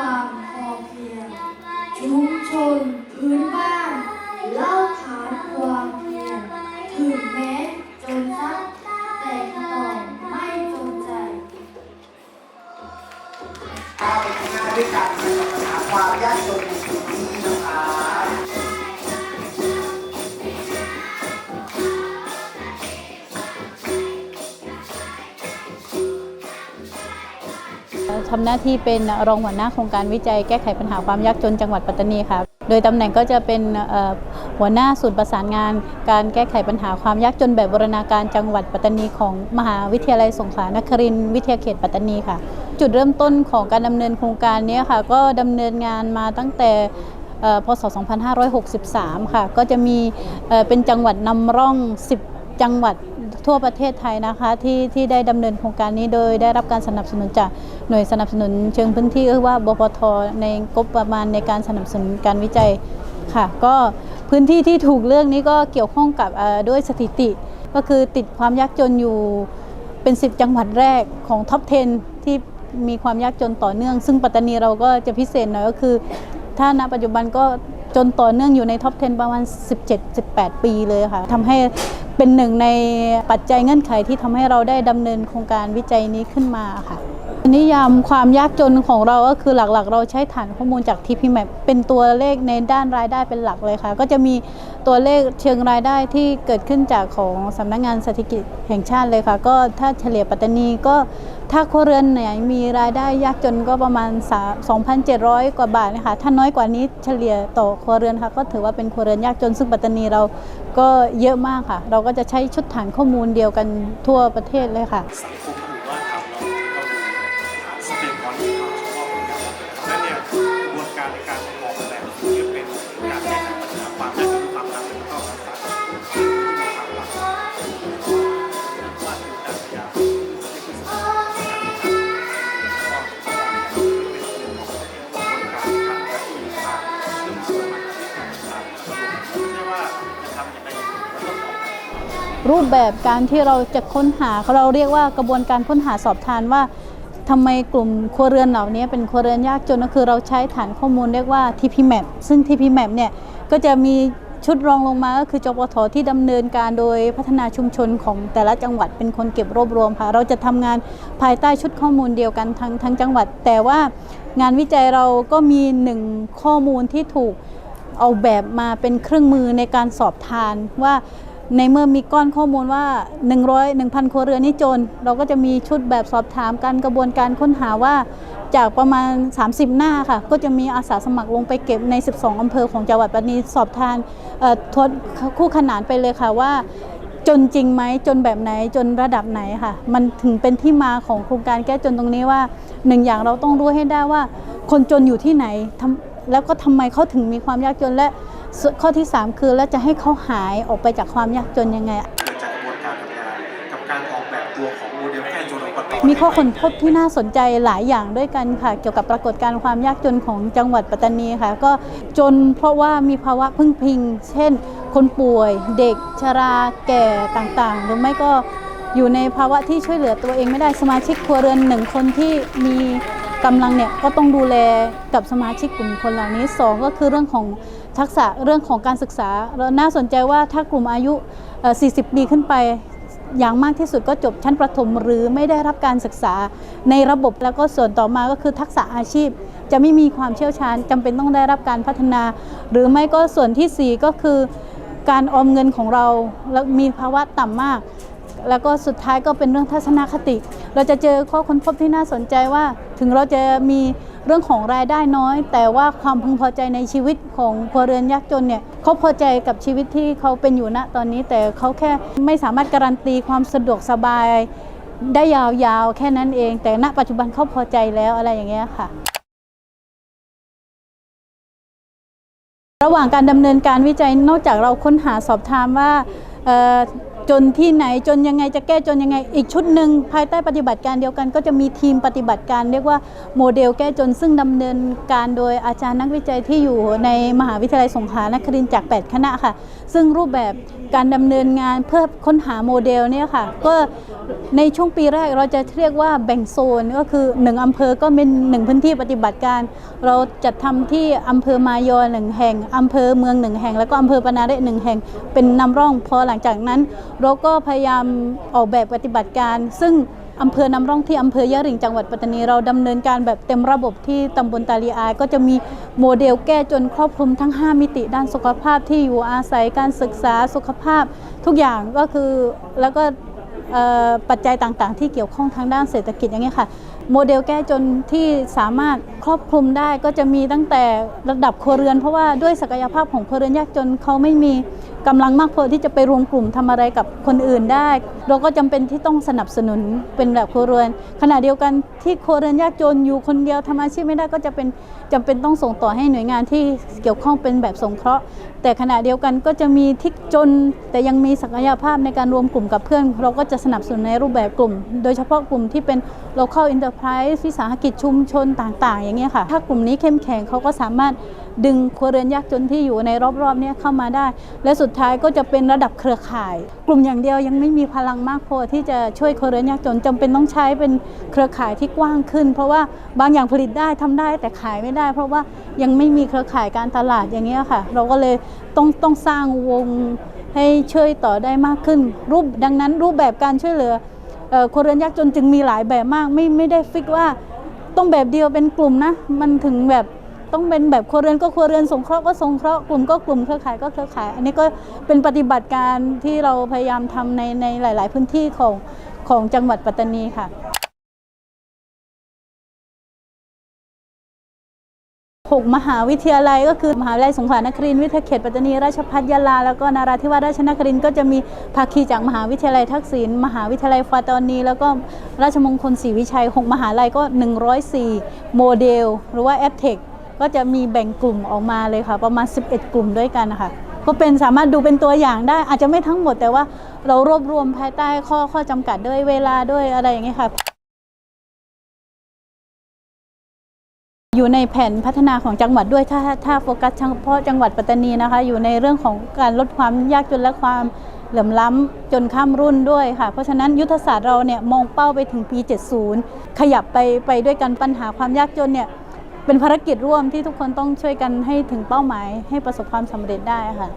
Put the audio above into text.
ความพอเพียง ชุมชนพื้นบ้านเล่าขานความเพียรถึงแม้จนสักแต่ก็ต้องไม่จนใจเอาไปทำงานด้วยกันครับปัญหาความยากจน ทำหน้าที่เป็นรองหัวหน้าโครงการวิจัยแก้ไขปัญหาความยากจนจังหวัดปัตตานีค่ะ โดยตำแหน่งก็จะเป็นหัวหน้าศูนย์ประสานงาน การแก้ไขปัญหาความยากจนแบบบูรณาการจังหวัดปัตตานีของมหาวิทยาลัยสงขลานครินทร์วิทยาเขตปัตตานีค่ะ จุดเริ่มต้นของการดำเนินโครงการนี้ค่ะ ก็ดำเนินงานมาตั้งแต่พศ 2563 ค่ะ ก็จะมีเป็นจังหวัดนำร่อง 10 จังหวัด ทั่วประเทศไทยนะคะที่ที่ได้ดำเนินโครงการนี้โดยได้รับการสนับสนุนจากหน่วยสนับสนุนเชิงพื้นที่ก็คือว่าบพทในงบประมาณในการสนับสนุนการวิจัยค่ะ ก็พื้นที่ที่ถูกเลือกนี้ก็เกี่ยวข้องกับด้วยสถิติ ก็คือติดความยากจนอยู่เป็น 10 จังหวัดแรกของท็อป 10 ที่มีความยากจนต่อเนื่อง ซึ่งปัตตานีเราก็จะพิเศษหน่อยก็คือ ถ้าณปัจจุบันก็จนต่อเนื่องอยู่ในท็อป 10 ประมาณ 17-18 ปีเลยค่ะทำให้ เป็นหนึ่งในปัจจัยเงื่อนไขที่ทำให้เราได้ดำเนินโครงการวิจัยนี้ขึ้นมาค่ะนิยามความยากจนของเราก็คือหลักๆ เราใช้ฐานข้อมูลจาก TPMAP เป็นตัวเลขในด้านรายได้เป็นหลักเลยค่ะ ก็จะมีตัวเลขเชิงรายได้ที่เกิดขึ้นจากของสำนักงานสถิติแห่งชาติเลยค่ะ ก็ถ้าเฉลี่ยปัตตานีก็ ถ้าครัวเรือนไหนมีรายได้ยากจนก็ประมาณ 2,700 กว่าบาทนะคะถ้าน้อยกว่านี้เฉลี่ยต่อครัวเรือนค่ะก็ถือว่าเป็นครัวเรือนยากจนซึ่งปัตตานีเราก็เยอะมากค่ะ เราก็จะใช้ชุดฐานข้อมูลเดียวกันทั่วประเทศเลยค่ะ รูปแบบการที่เราจะค้นหาเราเรียกว่ากระบวนการค้นหาสอบทานว่าทำไมกลุ่มครัวเรือนเหล่านี้เป็นครัวเรือนยากจนก็คือเราใช้ฐานข้อมูลเรียกว่า TPMAP ซึ่ง TPMAP เนี่ยก็จะมีชุดรองลงมาก็คือจปทที่ดำเนินการโดยพัฒนาชุมชนของแต่ละจังหวัดเป็นคนเก็บรวบรวมค่ะ เราจะทำงานภายใต้ชุดข้อมูลเดียวกันทั้งทั้งจังหวัด แต่ว่างานวิจัยเราก็มีหนึ่งข้อมูลที่ถูกเอาแบบมาเป็นเครื่องมือในการสอบทานว่า ในเมื่อมีก้อนข้อมูลว่า 100 1,000 ครัวเรือนนี่จน เราก็จะมีชุดแบบสอบถามการกระบวนการค้นหาว่า จากประมาณ 30 หน้าค่ะ ก็จะมีอาสาสมัครลงไปเก็บใน 12 อำเภอของจังหวัดปัตตานีสอบทานทดคู่ขนานไปเลยค่ะว่าจนจริงไหมจนแบบไหนจนระดับไหนค่ะ มันถึงเป็นที่มาของโครงการแก้จนตรงนี้ว่าหนึ่งอย่างเราต้องรู้ให้ได้ว่า คนจนอยู่ที่ไหนแล้วก็ทำไมเขาถึงมีความยากจนและ ข้อที่ 3 คือแล้วจะให้เขาหายออกไปจากความยากจนยังไง เกิดจากกระบวนการทำงานกับการออกแบบตัวของโมเดลแก้จนอุปรณ์มีข้อค้นพบที่น่าสนใจหลายอย่างด้วยกันค่ะ เกี่ยวกับปรากฏการณ์ความยากจนของจังหวัดปัตตานีค่ะ ก็จนเพราะว่ามีภาวะพึ่งพิง เช่น คนป่วย เด็ก ชราแก่ต่างๆ หรือไม่ก็อยู่ในภาวะที่ช่วยเหลือตัวเองไม่ได้สมาชิกครัวเรือนหนึ่งคนที่มี กำลังเนี่ยก็ต้องดูแลกับสมาชิกกลุ่มคนเหล่านี้สองก็คือเรื่องของทักษะเรื่องของการศึกษาเราน่าสนใจว่าถ้ากลุ่มอายุ 40 ปีขึ้นไป อย่างมากที่สุดก็จบชั้นประถมหรือไม่ได้รับการศึกษาในระบบแล้วก็ส่วนต่อมาก็คือทักษะอาชีพ จะไม่มีความเชี่ยวชาญจำเป็นต้องได้รับการพัฒนา หรือไม่ก็ส่วนที่ 4 ก็คือการออมเงินของเราแล้วมีภาวะต่ำมาก แล้วก็สุดท้ายก็เป็นเรื่องทัศนคติ เราจะเจอข้อค้นพบที่น่าสนใจว่า ถึงเราจะมีเรื่องของรายได้น้อย แต่ว่าความพึงพอใจในชีวิตของครัวเรือนยากจนเนี่ยเขาพอใจกับชีวิตที่เขาเป็นอยู่ณตอนนี้ แต่เขาแค่ไม่สามารถการันตีความสะดวกสบายได้ยาวๆ แค่นั้นเอง แต่ณปัจจุบันเขาพอใจแล้วอะไรอย่างเงี้ยค่ะ ระหว่างการดำเนินการวิจัยนอกจากเราค้นหาสอบถามว่า จนที่ไหนจนยังไงจะแก้จนยังไง อีกชุดหนึ่งภายใต้ปฏิบัติการเดียวกัน ก็จะมีทีมปฏิบัติการ เรียกว่าโมเดลแก้จนซึ่งดำเนินการโดยอาจารย์นักวิจัยที่อยู่ในมหาวิทยาลัยสงขลานครินทร์จาก 8 คณะค่ะ ซึ่งรูปแบบการดำเนินงานเพื่อค้นหาโมเดลเนี่ยค่ะก็ในช่วงปีแรกเราจะเรียกว่าแบ่งโซนก็คือ 1อำเภอก็เป็นหนึ่งพื้นที่ปฏิบัติการ เราจัดทำที่อำเภอมายอหนึ่งแห่งอำเภอเมืองหนึ่งแห่ง แล้วก็อำเภอปนาเระหนึ่งแห่งเป็นนำร่องพอหลังจากนั้นเราก็พยายามออกแบบปฏิบัติการ ซึ่งอำเภอนำร่องที่อำเภอยะริงจังหวัดปัตตานีเราดำเนินการแบบเต็มระบบที่ตำบลตาลีอายก็จะมีโมเดลแก้จนครอบคลุมทั้ง 5 มิติด้านสุขภาพที่อยู่อาศัยการศึกษาสุขภาพ ทุกอย่างก็คือแล้วก็ปัจจัยต่างๆ ที่เกี่ยวข้องทางด้านเศรษฐกิจอย่างเงี้ยค่ะ โมเดลแก้จนที่สามารถครอบคลุมได้ก็จะมีตั้งแต่ระดับครัวเรือน เพราะว่าด้วยศักยภาพของครัวเรือนยากจนเขาไม่มี กำลังมากพอที่จะไปรวมกลุ่มทำอะไรกับคนอื่นได้ เราก็จำเป็นที่ต้องสนับสนุนเป็นแบบครัวเรือน ขณะเดียวกันที่ครัวเรือนยากจนอยู่คนเดียวทำอาชีพไม่ได้ก็จะเป็นจำเป็นต้องส่งต่อให้หน่วยงานที่เกี่ยวข้องเป็นแบบสงเคราะห์ แต่ขณะเดียวกันก็จะมีที่จน แต่ยังมีศักยภาพในการรวมกลุ่มกับเพื่อน เราก็จะสนับสนุนในรูปแบบกลุ่ม โดยเฉพาะกลุ่มที่เป็น local enterprise วิสาหกิจชุมชนต่าง ๆ อย่างเงี้ยค่ะถ้ากลุ่มนี้เข้มแข็งเขาก็สามารถ ดึงครัวเรือนยากจนที่อยู่ในรอบๆนี้เข้ามาได้ และสุดท้ายก็จะเป็นระดับเครือข่าย กลุ่มอย่างเดียวยังไม่มีพลังมากพอที่จะช่วยครัวเรือนยากจนจำเป็นต้องใช้เป็นเครือข่ายที่กว้างขึ้น เพราะว่าบางอย่างผลิตได้ทำได้แต่ขายไม่ได้ เพราะว่ายังไม่มีเครือข่ายการตลาดอย่างเงี้ยค่ะ เราก็เลยต้องต้องสร้างวงให้ช่วยต่อได้มากขึ้น รูปดังนั้นรูปแบบการช่วยเหลือเอ่อครัวเรือนยากจนจึงมีหลายแบบมากไม่ไม่ได้ฟิกว่าต้องแบบเดียวเป็นกลุ่มนะ มันถึงแบบ ต้องเป็นแบบครัวเรือนก็ครัวเรือนสงเคราะห์ก็สงเคราะห์กลุ่มก็กลุ่มเครือข่ายก็เครือข่าย อันนี้ก็เป็นปฏิบัติการที่เราพยายามทำในในหลาย ๆ พื้นที่ของของจังหวัดปัตตานีค่ะหกมหาวิทยาลัยก็คือมหาวิทยาลัยสงขลานครินทร์วิทยาเขตปัตตานีราชภัฏยะลา แล้วก็นาราธิวาสราชนครินทร์ก็จะมีภาคีจากมหาวิทยาลัยทักษิณมหาวิทยาลัยฟาตอนี แล้วก็ราชมงคลศรีวิชัย 6 มหาลัยก็ 104 โมเดล หรือว่าแอปเทค ก็จะมีแบ่งกลุ่มออกมาเลยค่ะ ประมาณ 11 กลุ่มด้วยกันนะคะก็เป็นสามารถดูเป็นตัวอย่างได้อาจจะไม่ทั้งหมดแต่ว่าเรารวบรวมภายใต้ข้อข้อจำกัดด้วยเวลาด้วยอะไรอย่างเงี้ยค่ะ อยู่ในแผนพัฒนาของจังหวัดด้วยถ้าถ้าโฟกัสเฉพาะจังหวัดปัตตานีนะคะ อยู่ในเรื่องของการลดความยากจนและความเหลื่อมล้ำจนข้ามรุ่นด้วยค่ะ เพราะฉะนั้นยุทธศาสตร์เราเนี่ยมองเป้าไปถึงปี 70 ขยับไปไปด้วยกันปัญหาความยากจนเนี่ย เป็นภารกิจร่วมที่ทุกคนต้องช่วยกันให้ถึงเป้าหมายให้ประสบความสำเร็จได้ค่ะ